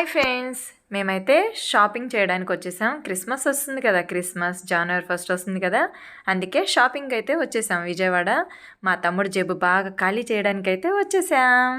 Hi friends. మేమైతే shopping చేయడానికి వచ్చేసాం. క్రిస్మస్ వస్తుంది కదా క్రిస్మస్ జనవరి ఫస్ట్ వస్తుంది కదా అందుకే షాపింగ్ అయితే వచ్చేసాం విజయవాడ. మా తమ్ముడు జేబు బాగా ఖాళీ చేయడానికి అయితే వచ్చేసాం.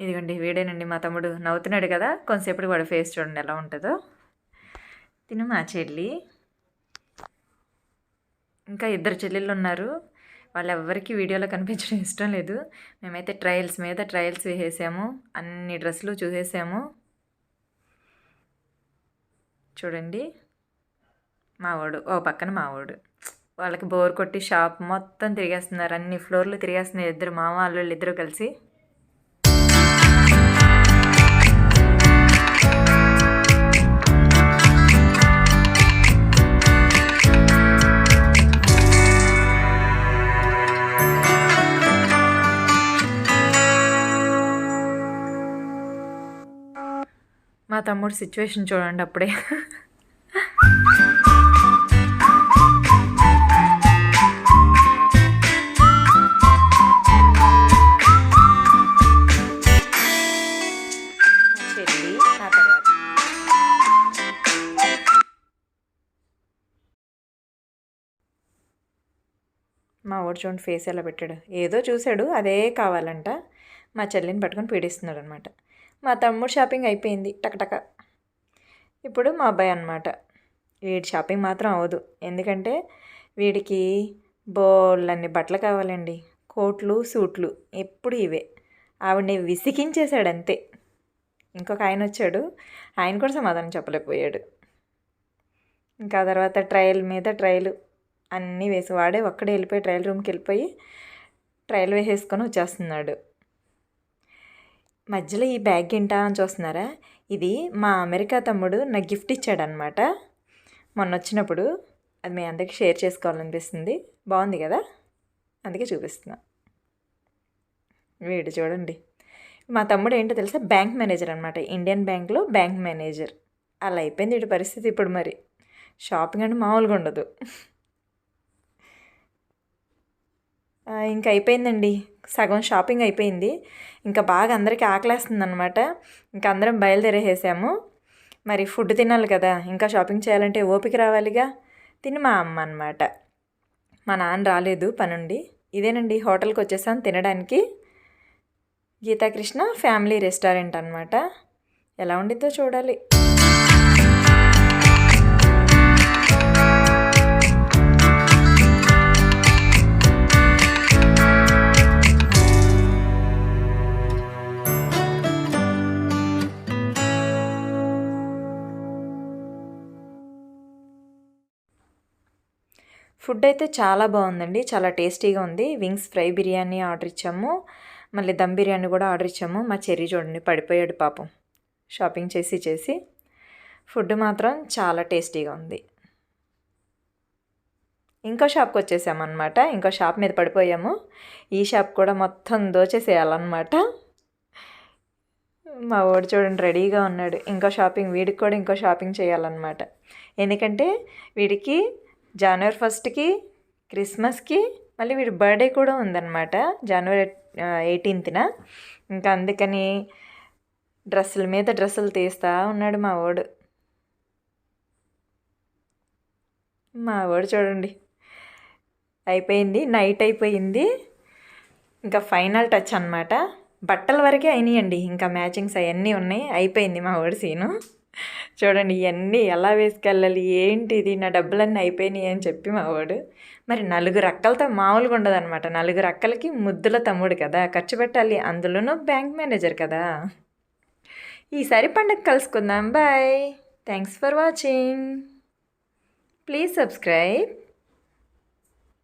ఇదిగోండి వీడేనండి మా తమ్ముడు. నవ్వుతున్నాడు కదా కొంతసేపటి వాడు ఫేస్ చూడండి ఎలా ఉంటుందో. తిను మా చెల్లి. ఇంకా ఇద్దరు చెల్లెళ్ళు ఉన్నారు. వాళ్ళు ఎవరికి వీడియోలో కనిపించడం ఇష్టం లేదు. మేమైతే ట్రయల్స్ మీద ట్రయల్స్ వేసేసాము. అన్ని డ్రెస్సులు చూసేసాము. చూడండి. మావాడు ఓ పక్కన మావాడు. వాళ్ళకి బోర్ కొట్టి షాప్ మొత్తం తిరిగేస్తున్నారు. అన్ని ఫ్లోర్లు తిరిగేస్తున్నారు. ఇద్దరు మామ వాళ్ళు ఇద్దరు కలిసి. మా తమ్ముడు సిచ్యువేషన్ చూడండి అప్పుడే. మా వాడు చూడండి ఫేస్ ఎలా పెట్టాడు. ఏదో చూశాడు అదే కావాలంట. మా చెల్లిని పట్టుకొని పీడిస్తున్నాడు అనమాట మా తమ్ముడు షాపింగ్ అయిపోయింది. టకటక ఇప్పుడు మా అబ్బాయి అనమాట వీడి షాపింగ్ మాత్రం అవ్వదు. ఎందుకంటే వీడికి బోళ్ళన్ని బట్టలు కావాలండి. కోట్లు సూట్లు ఎప్పుడు ఇవే. ఆవిడని విసిగించేశాడు అంతే ఇంకొక ఆయన వచ్చాడు. ఆయన కూడా సమాధానం చెప్పలేకపోయాడు. ఇంకా తర్వాత ట్రయల్ మీద ట్రయల్ అన్నీ వేసి వాడే ఒక్కడే వెళ్ళిపోయి ట్రయల్ రూమ్కి వెళ్ళిపోయి ట్రయల్ వేసేసుకొని వచ్చేస్తున్నాడు. మధ్యలో ఈ బ్యాగ్ ఏంటా అని చూస్తున్నారా? ఇది మా అమెరికా తమ్ముడు నాకు గిఫ్ట్ ఇచ్చాడనమాట మొన్న వచ్చినప్పుడు అది మీ అందరికి షేర్ చేసుకోవాలనిపిస్తుంది. బాగుంది కదా? అందుకే చూపిస్తున్నా. వీడు చూడండి. మా తమ్ముడు ఏంటో తెలుసా? బ్యాంక్ మేనేజర్ అనమాట ఇండియన్ బ్యాంక్లో బ్యాంక్ మేనేజర్. అలా అయిపోయింది ఇటు పరిస్థితి ఇప్పుడు మరి. షాపింగ్ అంటే మామూలుగా ఉండదు. ఇంకా అయిపోయిందండి. సగం షాపింగ్ అయిపోయింది. ఇంకా బాగా అందరికీ ఆకలేస్తుంది అనమాట ఇంకా అందరం బయలుదేరేసాము మరి ఫుడ్ తినాలి కదా ఇంకా షాపింగ్ చేయాలంటే ఓపిక రావాలిగా? తిని మా అమ్మ అనమాట మా నాన్న రాలేదు పనుండి. ఇదేనండి హోటల్కి వచ్చేసాను తినడానికి. గీతాకృష్ణ ఫ్యామిలీ రెస్టారెంట్ అనమాట ఎలా ఉండిద్దో చూడాలి. ఫుడ్ అయితే చాలా బాగుందండి. చాలా టేస్టీగా ఉంది. వింగ్స్ ఫ్రై బిర్యానీ ఆర్డర్ ఇచ్చాము. మళ్ళీ దమ్ బిర్యానీ కూడా ఆర్డర్ ఇచ్చాము. మా చెర్రీ చూడండి పడిపోయాడు పాపం. షాపింగ్ చేసి చేసి. ఫుడ్ మాత్రం చాలా టేస్టీగా ఉంది. ఇంకో షాప్కి వచ్చేసామన్నమాట. ఇంకో షాప్ మీద పడిపోయాము. ఈ షాప్ కూడా మొత్తం దోచేసేయాలన్నమాట. మా వాడు చూడండి రెడీగా ఉన్నాడు. ఇంకో షాపింగ్ వీడికి కూడా ఇంకో షాపింగ్ చేయాలన్నమాట. ఎందుకంటే వీడికి జనవరి ఫస్ట్కి క్రిస్మస్కి మళ్ళీ వీడి బర్త్డే కూడా ఉందన్నమాట జనవరి ఎయిటీన్త్న ఇంకా అందుకని డ్రెస్సుల మీద డ్రెస్సులు తీస్తా ఉన్నాడు మా వాడు. మా వాడు చూడండి. అయిపోయింది నైట్ అయిపోయింది. ఇంకా ఫైనల్ టచ్ అనమాట బట్టల వరకే అయినాయండి ఇంకా మ్యాచింగ్స్ అవన్నీ ఉన్నాయి అయిపోయింది మా వాడి సీను. చూడండి ఇవన్నీ ఎలా వేసుకెళ్ళాలి ఏంటి ఇది నా డబ్బులన్నీ అయిపోయినాయి అని చెప్పి మా వాడు. మరి నలుగురు అక్కలతో మామూలుగా ఉండదన్నమాట. నలుగురు అక్కలకి ముద్దుల తమ్ముడు కదా ఖర్చు పెట్టాలి అందులోనూ బ్యాంక్ మేనేజర్ కదా. ఈసారి పండగ కలుసుకుందాం bye. Thanks for watching. Please subscribe.